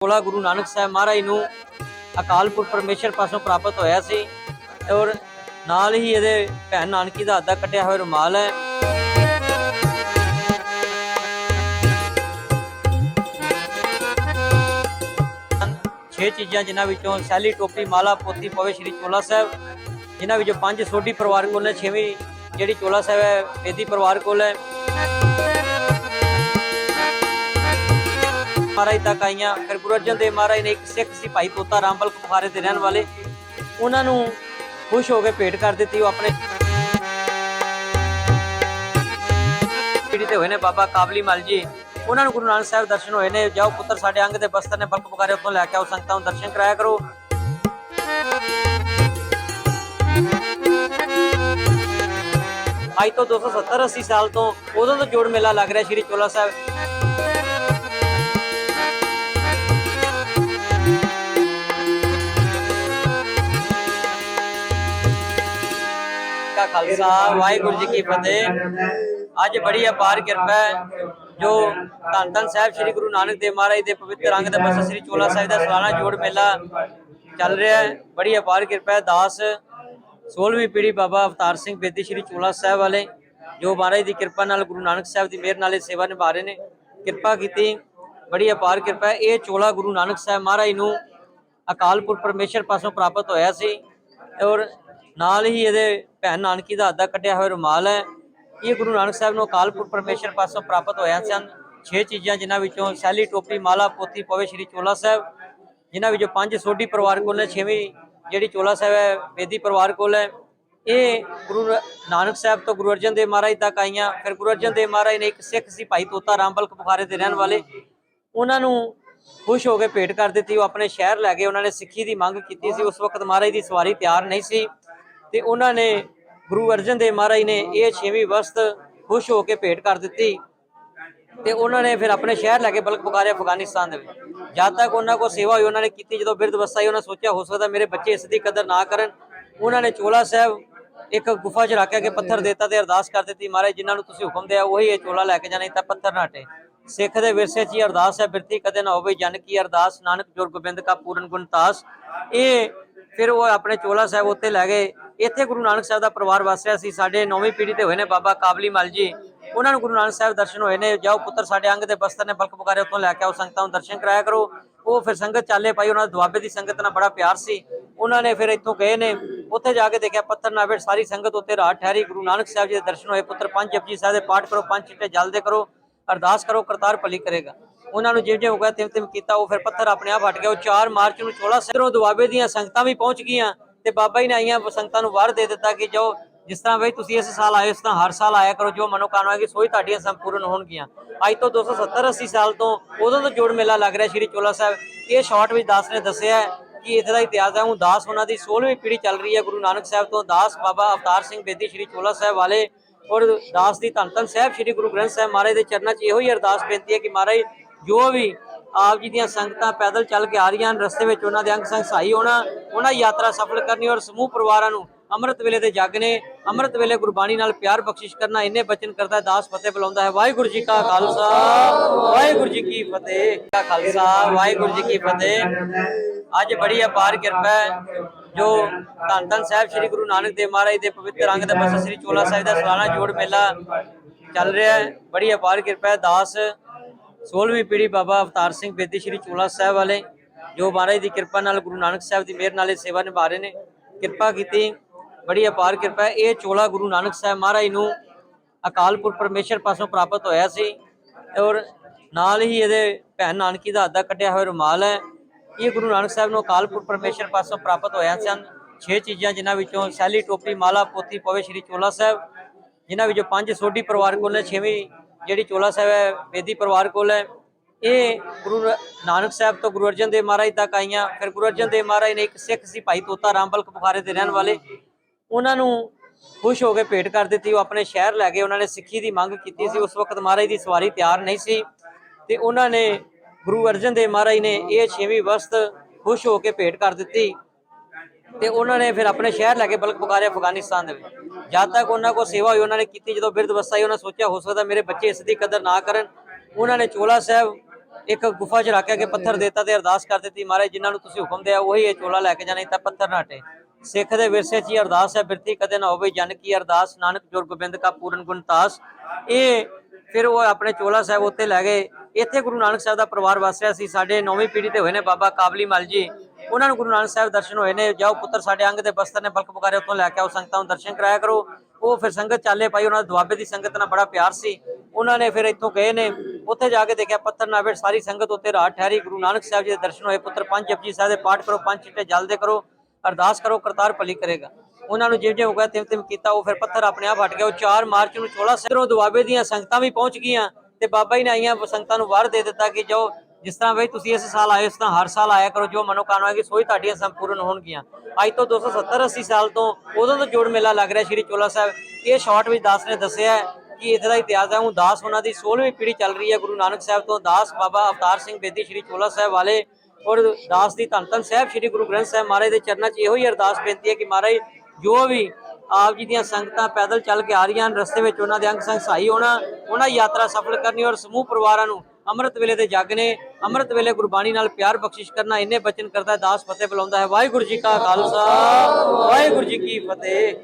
ਕੋਲਾ ਗੁਰੂ ਨਾਨਕ ਸਾਹਿਬ ਮਹਾਰਾਜ ਨੂੰ ਅਕਾਲਪੁਰ ਪਰਮੇਸ਼ਰ ਪਾਸੋਂ ਪ੍ਰਾਪਤ ਹੋਇਆ ਸੀ ਔਰ ਨਾਲ ਹੀ ਇਹਦੇ ਭੈਣ ਨਾਨਕੀ ਦਾ ਹੱਥ ਦਾ ਕੱਟਿਆ ਹੋਇਆ ਰੁਮਾਲ ਹੈ। ਛੇ ਚੀਜ਼ਾਂ ਜਿਨ੍ਹਾਂ ਵਿੱਚੋਂ ਸੈਲੀ ਟੋਪੀ, ਮਾਲਾ, ਪੋਤੀ ਪਵੇ ਸ਼੍ਰੀ ਚੋਲਾ ਸਾਹਿਬ, ਜਿਨ੍ਹਾਂ ਵਿੱਚੋਂ ਪੰਜ ਸੋਢੀ ਪਰਿਵਾਰ ਕੋਲ ਨੇ, ਛੇਵੀਂ ਜਿਹੜੀ ਚੋਲਾ ਸਾਹਿਬ ਹੈ, ਬੇਦੀ ਪਰਿਵਾਰ ਕੋਲ ਹੈ। ਮਹਾਰਾਜ ਤੱਕ ਆਈਆਂ। ਫਿਰ ਗੁਰੂ ਅਰਜਨ ਦੇਵ ਮਹਾਰਾਜ ਨੇ ਇੱਕ ਸਿੱਖ ਸੀ ਭਾਈ ਤੋਤਾ ਰਾਮਪਲ ਬੁਖਾਰੇ ਦੇ ਰਹਿਣ ਵਾਲੇ, ਉਹਨਾਂ ਨੂੰ ਖੁਸ਼ ਹੋ ਕੇ ਭੇਟ ਕਰ ਦਿੱਤੀ। ਉਹ ਆਪਣੇ ਪੀੜੀ ਤੇ ਹੋਏ ਨੇ ਬਾਬਾ ਕਾਬਲੀ ਮਲ ਜੀ। ਉਹਨਾਂ ਨੂੰ ਗੁਰੂ ਨਾਨਕ ਸਾਹਿਬ ਦਰਸ਼ਨ ਹੋਏ ਨੇ। ਜਾਓ ਪੁੱਤਰ, ਸਾਡੇ ਅੰਗ ਦੇ ਬਸਤਰ ਨੇ ਬਲਕ ਬੁਖਾਰੇ ਉੱਥੋਂ ਲੈ ਕੇ ਆਓ, ਸੰਗਤਾਂ ਨੂੰ ਦਰਸ਼ਨ ਕਰਾਇਆ ਕਰੋ। ਅੱਜ ਤੋਂ 270 80 ਸਾਲ ਤੋਂ ਉਦੋਂ ਤੋਂ ਜੋੜ ਮੇਲਾ ਲੱਗ ਰਿਹਾ ਸ਼੍ਰੀ ਚੋਲਾ ਸਾਹਿਬ। ਕਾ ਖਾਲਸਾ, ਵਾਹਿਗੁਰੂ ਜੀ ਕੀ ਫਤਿਹ। ਅੱਜ ਬੜੀ ਅਪਾਰ ਕਿਰਪਾ ਹੈ, ਜੋ ਧੰਨ ਧੰਨ ਸਾਹਿਬ ਸ੍ਰੀ ਗੁਰੂ ਨਾਨਕ ਦੇਵ ਮਹਾਰਾਜ ਦੇ ਪਵਿੱਤਰ ਅੰਗ ਦੇ ਬਸ ਸ੍ਰੀ ਚੋਲਾ ਸਾਹਿਬ ਦਾ ਸਾਲਾਨਾ ਜੋੜ ਮੇਲਾ ਚੱਲ ਰਿਹਾ ਹੈ। ਬੜੀ ਅਪਾਰ ਕਿਰਪਾ ਹੈ, ਦਾਸ 16ਵੀਂ ਪੀੜ੍ਹੀ ਬਾਬਾ ਅਵਤਾਰ ਸਿੰਘ ਬੇਦੀ ਸ੍ਰੀ ਚੋਲਾ ਸਾਹਿਬ ਵਾਲੇ, ਜੋ ਮਹਾਰਾਜ ਦੀ ਕਿਰਪਾ ਨਾਲ ਗੁਰੂ ਨਾਨਕ ਸਾਹਿਬ ਦੀ ਮਿਹਰ ਨਾਲ ਇਹ ਸੇਵਾ ਨਿਭਾ ਰਹੇ ਨੇ, ਕਿਰਪਾ ਕੀਤੀ। ਬੜੀ ਅਪਾਰ ਕਿਰਪਾ ਇਹ ਚੋਲਾ ਗੁਰੂ ਨਾਨਕ ਸਾਹਿਬ ਮਹਾਰਾਜ ਨੂੰ ਅਕਾਲ ਅਕਾਲਪੁਰ ਪਰਮੇਸ਼ਰ ਪਾਸੋਂ ਪ੍ਰਾਪਤ ਹੋਇਆ ਸੀ ਔਰ ਨਾਲ ਹੀ ਇਹਦੇ ਭੈਣ ਨਾਨਕੀ ਦਾ ਅੱਧਾ ਦਾ ਕੱਟਿਆ ਹੋਇਆ ਰੁਮਾਲ ਹੈ। ਇਹ ਗੁਰੂ ਨਾਨਕ ਸਾਹਿਬ ਨੂੰ ਅਕਾਲਪੁਰ ਪਰਮੇਸ਼ਰ ਪਾਸੋਂ ਪ੍ਰਾਪਤ ਹੋਇਆ ਸਨ। ਛੇ ਚੀਜ਼ਾਂ ਜਿਨ੍ਹਾਂ ਵਿੱਚੋਂ ਸੈਲੀ ਟੋਪੀ, ਮਾਲਾ, ਪੋਤੀ ਪਵੇ ਸ਼੍ਰੀ ਚੋਲਾ ਸਾਹਿਬ, ਜਿਨ੍ਹਾਂ ਵਿੱਚੋਂ ਪੰਜ ਸੋਢੀ ਪਰਿਵਾਰ ਕੋਲ ਨੇ, ਛੇਵੀਂ ਜਿਹੜੀ ਚੋਲਾ ਸਾਹਿਬ ਹੈ ਵੇਦੀ ਪਰਿਵਾਰ ਕੋਲ ਹੈ। ਇਹ ਗੁਰੂ ਨਾਨਕ ਸਾਹਿਬ ਤੋਂ ਗੁਰੂ ਅਰਜਨ ਦੇਵ ਮਹਾਰਾਜ ਤੱਕ ਆਈਆਂ। ਫਿਰ ਗੁਰੂ ਅਰਜਨ ਦੇਵ ਮਹਾਰਾਜ ਨੇ ਇੱਕ ਸਿੱਖ ਸੀ ਭਾਈ ਤੋਤਾ ਰਾਮਪਲ ਬੁਖਾਰੇ ਦੇ ਰਹਿਣ ਵਾਲੇ। ਉਹਨਾਂ ਨੂੰ ਖੁਸ਼ ਹੋ ਕੇ ਭੇਟ ਕਰ ਦਿੱਤੀ। ਉਹ ਆਪਣੇ ਸ਼ਹਿਰ ਲੈ ਗਏ। ਉਹਨਾਂ ਨੇ ਸਿੱਖੀ ਦੀ ਮੰਗ ਕੀਤੀ ਸੀ। ਉਸ ਵਕਤ ਮਹਾਰਾਜ ਦੀ ਸਵਾਰੀ ਤਿਆਰ ਨਹੀਂ ਸੀ। ਤੇ ਉਹਨਾਂ ਨੇ ਗੁਰੂ ਅਰਜਨ ਦੇਵ ਮਹਾਰਾਜ ਨੇ ਇਹ ਛੇਵੀਂ ਵਸਤ ਖੁਸ਼ ਹੋ ਕੇ ਭੇਟ ਕਰ ਦਿੱਤੀ ਤੇ ਉਹਨਾਂ ਨੇ ਫਿਰ ਆਪਣੇ ਸ਼ਹਿਰ ਲੈ ਕੇ ਬਲਕ ਪੁਕਾਰਿਆ ਅਫਗਾਨਿਸਤਾਨ ਦੇ ਵਿੱਚ। ਜਦ ਤੱਕ ਉਹਨਾਂ ਕੋਲ ਸੇਵਾ ਹੋਈ, ਉਹਨਾਂ ਨੇ ਕੀਤੀ, ਜਦੋਂ ਬਿਰਧ ਅਵਸਥਾ ਆਈ ਉਹਨਾਂ ਸੋਚਿਆ ਹੋ ਸਕਦਾ ਮੇਰੇ ਬੱਚੇ ਇਸ ਦੀ ਕਦਰ ਨਾ ਕਰਨ। ਉਹਨਾਂ ਨੇ ਚੋਲਾ ਸਾਹਿਬ ਇੱਕ ਗੁਫਾ 'ਚ ਰੱਖ ਕੇ ਪੱਥਰ ਦਿੱਤਾ ਤੇ ਅਰਦਾਸ ਕਰ ਦਿੱਤੀ, ਮਹਾਰਾਜ, ਜਿਨ੍ਹਾਂ ਨੂੰ ਤੁਸੀਂ ਹੁਕਮ ਦਿਆ, ਉਹੀ ਇਹ ਚੋਲਾ ਲੈ ਕੇ ਜਾਣਾ ਨਹੀਂ ਤਾਂ ਪੱਥਰ ਨਾ ਹਟੇ। ਸਿੱਖ ਦੇ ਵਿਰਸੇ 'ਚ ਹੀ ਅਰਦਾਸ ਹੈ, ਬਿਰਤੀ ਕਦੇ ਨਾ ਹੋਵੇ, ਜਨ ਕੀ ਅਰਦਾਸ, ਨਾਨਕ ਜੁਰ ਗੋਬਿੰਦ ਕਾ ਪੂਰਨ ਗੁਣ ਤਾਸ। ਇਹ ਫਿਰ ਉਹ ਆਪਣੇ ਚੋਲਾ ਸਾਹਿਬ ਉੱਤੇ ਲੈ ਗਏ। ਇੱਥੇ ਗੁਰੂ ਨਾਨਕ ਸਾਹਿਬ ਦਾ ਪਰਿਵਾਰ ਵਸ ਰਿਹਾ ਸੀ। ਸਾਡੇ ਨੌਵੀਂ ਪੀੜ੍ਹੀ ਤੇ ਹੋਏ ਨੇ ਬਾਬਾ ਕਾਬਲੀ ਮਲ ਜੀ। ਉਹਨਾਂ ਨੂੰ ਗੁਰੂ ਨਾਨਕ ਸਾਹਿਬ ਦਰਸ਼ਨ ਹੋਏ ਨੇ। ਜਾਓ ਪੁੱਤਰ, ਸਾਡੇ ਅੰਗ ਦੇ ਬਸਤਰ ਨੇ ਬਲਕ ਬੁਖਾਰੇ ਉੱਥੋਂ ਲੈ ਕੇ ਆਓ, ਸੰਗਤਾਂ ਨੂੰ ਦਰਸ਼ਨ ਕਰਾਇਆ ਕਰੋ। ਉਹ ਫਿਰ ਸੰਗਤ ਚਾਲੇ ਪਾਈ, ਉਹਨਾਂ ਦੇ ਦੁਆਬੇ ਦੀ ਸੰਗਤ ਨਾਲ ਬੜਾ ਪਿਆਰ ਸੀ। ਉਹਨਾਂ ਨੇ ਫਿਰ ਇੱਥੋਂ ਗਏ ਨੇ। ਉੱਥੇ ਜਾ ਕੇ ਦੇਖਿਆ ਪੱਥਰ ਨਾ ਵੇੜ ਸਾਰੀ ਸੰਗਤ ਉੱਤੇ ਰਾਤ ਠਹਿਰੀ। ਗੁਰੂ ਨਾਨਕ ਸਾਹਿਬ ਜੀ ਦੇ ਦਰਸ਼ਨ ਹੋਏ। ਪੁੱਤਰ, ਪੰਜ ਜਪਜੀ ਸਾਹਿਬ ਦੇ ਪਾਠ ਕਰੋ, ਪੰਜ ਚਿੱਟੇ ਜਲ ਦੇ ਕਰੋ, ਅਰਦਾਸ ਕਰੋ, ਕਰਤਾਰ ਭਲੀ ਕਰੇਗਾ। ਉਹਨਾਂ ਨੂੰ ਜਿਵੇਂ ਜਿਵੇਂ ਹੋਗਾ ਤਿਮ ਤਿਮ ਕੀਤਾ, ਉਹ ਫਿਰ ਪੱਥਰ ਆਪਣੇ ਆਪ ਹਟ ਗਿਆ। ਉਹ 4 ਮਾਰਚ ਨੂੰ ਚੋਲਾ ਸਿਰੋਂ ਦੁਆਬੇ ਦੀਆਂ ਸੰਗਤਾਂ ਵੀ ਪਹੁੰਚ ਗਈਆਂ। ਤੇ ਬਾਬਾ ਜੀ ਨੇ ਆਈਆਂ ਸੰਗਤਾਂ ਨੂੰ ਵਾਰ ਦੇ ਦਿੱਤਾ ਕਿ ਜੋ ਜਿਸ ਤਰ੍ਹਾਂ ਬਈ ਤੁਸੀਂ ਇਸ ਸਾਲ ਆਏ ਉਸ ਤਰ੍ਹਾਂ ਹਰ ਸਾਲ ਆਇਆ ਕਰੋ, ਜੋ ਮਨੋਕਾਮਨਾ ਹੈ ਸੋਈ ਤੁਹਾਡੀਆਂ ਸੰਪੂਰਨ ਹੋਣਗੀਆਂ। ਅੱਜ ਤੋਂ 270 80 ਸਾਲ ਤੋਂ ਉਦੋਂ ਤੋਂ ਜੋੜ ਮੇਲਾ ਲੱਗ ਰਿਹਾ ਸ਼੍ਰੀ ਚੋਲਾ ਸਾਹਿਬ। ਇਹ ਸ਼ਾਰਟ ਵਿੱਚ ਦਾਸ ਨੇ ਦੱਸਿਆ ਕਿ ਇੱਥੇ ਦਾ ਇਤਿਹਾਸ ਹੈ, ਉਹ ਦਾਸ ਉਹਨਾਂ ਦੀ 16ਵੀਂ ਪੀੜ੍ਹੀ ਚੱਲ ਰਹੀ ਹੈ, ਗੁਰੂ ਨਾਨਕ ਸਾਹਿਬ ਤੋਂ ਦਾਸ ਬਾਬਾ ਅਵਤਾਰ ਸਿੰਘ ਬੇਦੀ ਸ਼੍ਰੀ ਚੋਲਾ ਸਾਹਿਬ ਵਾਲੇ ਔਰ ਦਾਸ ਦੀ ਧੰਨ ਧੰਨ ਸਾਹਿਬ ਸ਼੍ਰੀ ਗੁਰੂ ਗ੍ਰੰਥ ਸਾਹਿਬ ਮਹਾਰਾਜ ਦੇ ਚਰਨਾਂ 'ਚ ਇਹੋ ਹੀ ਅਰਦਾਸ ਬੇਨਤੀ ਹੈ ਕਿ ਮਹਾਰਾਜ ਜੋ ਵੀ ਆਪ ਜੀ ਦੀਆਂ ਸੰਗਤਾਂ ਪੈਦਲ ਚੱਲ ਕੇ ਆ ਰਹੀਆਂ ਹਨ। ਰਸਤੇ ਵਿੱਚ ਉਹਨਾਂ ਦੇ ਅੰਗ ਸੰਗ ਸਹਾਈ ਹੋਣਾ ਉਹਨਾਂ ਦੀ ਯਾਤਰਾ ਸਫਲ ਕਰਨੀ ਔਰ ਸਮੂਹ ਪਰਿਵਾਰਾਂ ਨੂੰ ਅੰਮ੍ਰਿਤ ਵੇਲੇ ਦੇ ਜਾਗਨੇ ਅੰਮ੍ਰਿਤ ਵੇਲੇ ਗੁਰਬਾਣੀ ਨਾਲ ਪਿਆਰ ਬਖਸ਼ਿਸ਼ ਕਰਨਾ ਇੰਨੇ ਬਚਨ ਕਰਦਾ ਹੈ, ਦਾਸ ਫਤਿਹ ਬੁਲਾਉਂਦਾ ਹੈ। ਵਾਹਿਗੁਰੂ ਜੀ ਕਾ ਖਾਲਸਾ ਵਾਹਿਗੁਰੂ ਜੀ ਕੀ ਫਤਿਹ। ਕਾ ਖਾਲਸਾ ਵਾਹਿਗੁਰੂ ਜੀ ਕੀ ਫਤਿਹ। ਅੱਜ ਬੜੀ ਅਪਾਰ ਕਿਰਪਾ ਹੈ ਜੋ ਧੰਨ ਧੰਨ ਸਾਹਿਬ ਸ੍ਰੀ ਗੁਰੂ ਨਾਨਕ ਦੇਵ ਮਹਾਰਾਜ ਦੇ ਪਵਿੱਤਰ ਅੰਗ ਦਾ ਬਸ ਸ੍ਰੀ ਚੋਲਾ ਸਾਹਿਬ ਦਾ ਸਾਲਾਨਾ ਜੋੜ ਮੇਲਾ ਚੱਲ ਰਿਹਾ ਹੈ। ਬੜੀ ਅਪਾਰ ਕਿਰਪਾ ਹੈ ਦਾਸ 16ਵੀਂ ਪੀੜ੍ਹੀ ਬਾਬਾ ਅਵਤਾਰ ਸਿੰਘ ਬੇਦੀ ਸ਼੍ਰੀ ਚੋਲਾ ਸਾਹਿਬ ਵਾਲੇ, ਜੋ ਮਹਾਰਾਜ ਦੀ ਕਿਰਪਾ ਨਾਲ ਗੁਰੂ ਨਾਨਕ ਸਾਹਿਬ ਦੀ ਮਿਹਰ ਨਾਲ ਇਹ ਸੇਵਾ ਨਿਭਾ ਰਹੇ ਨੇ, ਕਿਰਪਾ ਕੀਤੀ, ਬੜੀ ਅਪਾਰ ਕਿਰਪਾ ਹੈ। ਇਹ ਚੋਲਾ ਗੁਰੂ ਨਾਨਕ ਸਾਹਿਬ ਮਹਾਰਾਜ ਨੂੰ ਅਕਾਲਪੁਰ ਪਰਮੇਸ਼ਰ ਪਾਸੋਂ ਪ੍ਰਾਪਤ ਹੋਇਆ ਸੀ ਔਰ ਨਾਲ ਹੀ ਇਹਦੇ ਭੈਣ ਨਾਨਕੀ ਦਾ ਹੱਥ ਕੱਢਿਆ ਹੋਇਆ ਰੁਮਾਲ ਹੈ। ਇਹ ਗੁਰੂ ਨਾਨਕ ਸਾਹਿਬ ਨੂੰ ਅਕਾਲਪੁਰ ਪਰਮੇਸ਼ਰ ਪਾਸੋਂ ਪ੍ਰਾਪਤ ਹੋਇਆ ਸਨ। ਛੇ ਚੀਜ਼ਾਂ ਜਿਨ੍ਹਾਂ ਵਿੱਚੋਂ ਸੈਲੀ, ਟੋਪੀ, ਮਾਲਾ ਪੋਤੀ ਪਵੇ ਸ਼੍ਰੀ ਚੋਲਾ ਸਾਹਿਬ, ਜਿਨ੍ਹਾਂ ਵਿੱਚੋਂ ਪੰਜ ਸੋਢੀ ਪਰਿਵਾਰ ਕੋਲ ਨੇ, ਛੇਵੀਂ ਜਿਹੜੀ ਚੋਲਾ ਸਾਹਿਬ ਹੈ ਬੇਦੀ ਪਰਿਵਾਰ ਕੋਲ ਹੈ, ਇਹ ਗੁਰੂ ਨਾਨਕ ਸਾਹਿਬ ਤੋਂ ਗੁਰੂ ਅਰਜਨ ਦੇਵ ਮਹਾਰਾਜ ਤੱਕ ਆਈਆਂ। ਫਿਰ ਗੁਰੂ ਅਰਜਨ ਦੇਵ ਮਹਾਰਾਜ ਨੇ ਇੱਕ ਸਿੱਖ ਸੀ ਭਾਈ ਤੋਤਾ ਰਾਮ ਰਾਮਪਲ ਬੁਖਾਰੇ ਦੇ ਰਹਿਣ ਵਾਲੇ। ਉਹਨਾਂ ਨੂੰ ਖੁਸ਼ ਹੋ ਕੇ ਭੇਟ ਕਰ ਦਿੱਤੀ। ਉਹ ਆਪਣੇ ਸ਼ਹਿਰ ਲੈ ਗਏ। ਉਹਨਾਂ ਨੇ ਸਿੱਖੀ ਦੀ ਮੰਗ ਕੀਤੀ ਸੀ। ਉਸ ਵਕਤ ਮਹਾਰਾਜ ਦੀ ਸਵਾਰੀ ਤਿਆਰ ਨਹੀਂ ਸੀ। ਤੇ ਉਹਨਾਂ ਨੇ ਗੁਰੂ ਅਰਜਨ ਦੇਵ ਮਹਾਰਾਜ ਨੇ ਇਹ ਛੇਵੀਂ ਵਸਤ ਖੁਸ਼ ਹੋ ਕੇ ਭੇਟ ਕਰ ਦਿੱਤੀ। ਤੇ ਉਹਨਾਂ ਨੇ ਫਿਰ ਆਪਣੇ ਸ਼ਹਿਰ ਲੈ ਕੇ ਬਲਕ ਪੁਕਾਰਿਆ ਅਫਗਾਨਿਸਤਾਨ ਦੇ ਵਿੱਚ। ਜਦ ਤੱਕ ਉਹਨਾਂ ਕੋਲ ਸੇਵਾ ਹੋਈ ਉਹਨਾਂ ਨੇ ਕੀਤੀ ਜਦੋਂ ਬਿਰਧ ਅਵਸਥਾ ਆਈ ਉਹਨਾਂ ਸੋਚਿਆ ਹੋ ਸਕਦਾ ਮੇਰੇ ਬੱਚੇ ਇਸ ਦੀ ਕਦਰ ਨਾ ਕਰਨ। ਉਹਨਾਂ ਨੇ ਚੋਲਾ ਸਾਹਿਬ ਇੱਕ ਗੁਫਾ 'ਚ ਰੱਖ ਕੇ ਪੱਥਰ ਦੇਤਾ ਤੇ ਅਰਦਾਸ ਕਰ ਦਿੱਤੀ ਮਹਾਰਾਜ ਜਿਨ੍ਹਾਂ ਨੂੰ ਤੁਸੀਂ ਹੁਕਮ ਦਿਆ ਉਹੀ ਇਹ ਚੋਲਾ ਲੈ ਕੇ ਜਾਣਾ ਤਾਂ ਪੱਥਰ ਨਾ ਹਟੇ। ਸਿੱਖ ਦੇ ਵਿਰਸੇ 'ਚ ਹੀ ਅਰਦਾਸ ਹੈ ਬਿਰਤੀ ਕਦੇ ਨਾ ਹੋਵੇ ਜਨ ਕੀ ਅਰਦਾਸ ਨਾਨਕ ਜੁਰ ਗੋਬਿੰਦ ਕਾ ਪੂਰਨ ਗੁਣ ਤਾਸ। ਇਹ ਫਿਰ ਉਹ ਆਪਣੇ ਚੋਲਾ ਸਾਹਿਬ ਉੱਤੇ ਲੈ ਗਏ। ਇੱਥੇ ਗੁਰੂ ਨਾਨਕ ਸਾਹਿਬ ਦਾ ਪਰਿਵਾਰ ਵਸ ਰਿਹਾ ਸੀ ਸਾਡੇ ਨੌਵੀਂ ਪੀੜ੍ਹੀ ਤੇ ਹੋਏ ਨੇ ਬਾਬਾ ਕਾਬਲੀ ਮਲ ਜੀ। ਉਹਨਾਂ ਨੂੰ ਗੁਰੂ ਨਾਨਕ ਸਾਹਿਬ ਦਰਸ਼ਨ ਹੋਏ ਨੇ, ਜਾਓ ਪੁੱਤਰ ਸਾਡੇ ਅੰਗ ਦੇ ਬਸਤਰ ਨੇ ਬਲਕ ਪੁਕਾਰੇ ਉੱਥੋਂ ਲੈ ਕੇ ਆਓ ਸੰਗਤਾਂ ਨੂੰ ਦਰਸ਼ਨ ਕਰਾਇਆ ਕਰੋ। ਉਹ ਫਿਰ ਸੰਗਤ ਚਾਲੇ ਪਾਈ, ਉਹਨਾਂ ਦੇ ਦੁਆਬੇ ਦੀ ਸੰਗਤ ਨਾਲ ਬੜਾ ਪਿਆਰ ਸੀ। ਉਹਨਾਂ ਨੇ ਫਿਰ ਇੱਥੋਂ ਗਏ ਨੇ, ਉੱਥੇ ਜਾ ਕੇ ਦੇਖਿਆ ਪੱਥਰ ਨਾ ਸਾਰੀ ਸੰਗਤ ਉੱਤੇ ਰਾਤ ਠਹਿਰੀ, ਗੁਰੂ ਨਾਨਕ ਸਾਹਿਬ ਜੀ ਦੇ ਦਰਸ਼ਨ ਹੋਏ, ਪੁੱਤਰ ਪੰਜ ਜਪਜੀ ਸਾਹਿਬ ਦੇ ਪਾਠ ਕਰੋ, ਪੰਜ ਚਿੱਟੇ ਜਲ ਦੇ ਕਰੋ, ਅਰਦਾਸ ਕਰੋ, ਕਰਤਾਰ ਭਲੀ ਕਰੇਗਾ। ਉਹਨਾਂ ਨੂੰ ਜਿਵੇਂ ਜਿਵੇਂ ਹੋਇਆ ਤਿਮ ਤਿਮ ਕੀਤਾ, ਉਹ ਫਿਰ ਪੱਥਰ ਆਪਣੇ ਆਪ ਹਟ ਗਿਆ ਉਹ 4 ਮਾਰਚ ਨੂੰ ਚੋਲਾ ਸਿਰੋਂ ਦੁਆਬੇ ਦੀਆਂ ਸੰਗਤਾਂ ਵੀ ਪਹੁੰਚ ਗਈਆਂ ਤੇ ਬਾਬਾ ਜੀ ਨੇ ਆਈਆਂ, ਸੰਗਤਾਂ ਨੂੰ ਵਾਰ ਦੇ ਦਿੱਤਾ ਕਿ ਜੋ ਜਿਸ ਤਰ੍ਹਾਂ ਬਈ ਤੁਸੀਂ ਇਸ ਸਾਲ ਆਏ ਉਸ ਤਰ੍ਹਾਂ ਹਰ ਸਾਲ ਆਇਆ ਕਰੋ, ਜੋ ਮਨੋਕਾਮਨਾ ਹੈ ਸੋਈ ਤੁਹਾਡੀਆਂ ਸੰਪੂਰਨ ਹੋਣਗੀਆਂ। ਅੱਜ ਤੋਂ 270 80 ਸਾਲ ਤੋਂ ਉਦੋਂ ਤੋਂ ਜੋੜ ਮੇਲਾ ਲੱਗ ਰਿਹਾ ਸ਼੍ਰੀ ਚੋਲਾ ਸਾਹਿਬ। ਇਹ ਸ਼ਾਰਟ ਵਿੱਚ ਦਾਸ ਨੇ ਦੱਸਿਆ ਕਿ ਇੱਥੇ ਦਾ ਇਤਿਹਾਸ ਹੈ, ਉਹ ਦਾਸ ਉਹਨਾਂ ਦੀ 16ਵੀਂ ਪੀੜ੍ਹੀ ਚੱਲ ਰਹੀ ਹੈ, ਗੁਰੂ ਨਾਨਕ ਸਾਹਿਬ ਤੋਂ ਦਾਸ ਬਾਬਾ ਅਵਤਾਰ ਸਿੰਘ ਬੇਦੀ ਸ਼੍ਰੀ ਚੋਲਾ ਸਾਹਿਬ ਵਾਲੇ ਔਰ ਦਾਸ ਦੀ ਧੰਨ ਧੰਨ ਸਾਹਿਬ ਸ਼੍ਰੀ ਗੁਰੂ ਗ੍ਰੰਥ ਸਾਹਿਬ ਮਹਾਰਾਜ ਦੇ ਚਰਨਾਂ 'ਚ ਇਹੋ ਹੀ ਅਰਦਾਸ ਬੇਨਤੀ ਹੈ ਕਿ ਮਹਾਰਾਜ ਜੋ ਵੀ ਆਪ ਜੀ ਦੀਆਂ ਸੰਗਤਾਂ ਪੈਦਲ ਚੱਲ ਕੇ ਆ ਰਹੀਆਂ ਹਨ, ਰਸਤੇ ਵਿੱਚ ਉਹਨਾਂ ਦੇ ਅੰਗ ਸੰਗ ਸਹਾਈ ਹੋਣਾ, ਉਹਨਾਂ ਯਾਤਰਾ ਸਫਲ ਕਰਨੀ ਔਰ ਸਮੂਹ ਪਰਿਵਾਰਾਂ ਨੂੰ ਅੰਮ੍ਰਿਤ ਵੇਲੇ ਦੇ ਜੱਗ ਨੇ ਅੰਮ੍ਰਿਤ ਵੇਲੇ ਗੁਰਬਾਣੀ ਨਾਲ ਪਿਆਰ ਬਖਸ਼ਿਸ਼ ਕਰਨਾ ਇੰਨੇ ਬਚਨ ਕਰਦਾ ਹੈ, ਦਾਸ ਫਤਿਹ ਬੁਲਾਉਂਦਾ ਹੈ। ਵਾਹਿਗੁਰੂ ਜੀ ਕਾ ਖਾਲਸਾ, ਵਾਹਿਗੁਰੂ ਜੀ ਕੀ ਫਤਿਹ।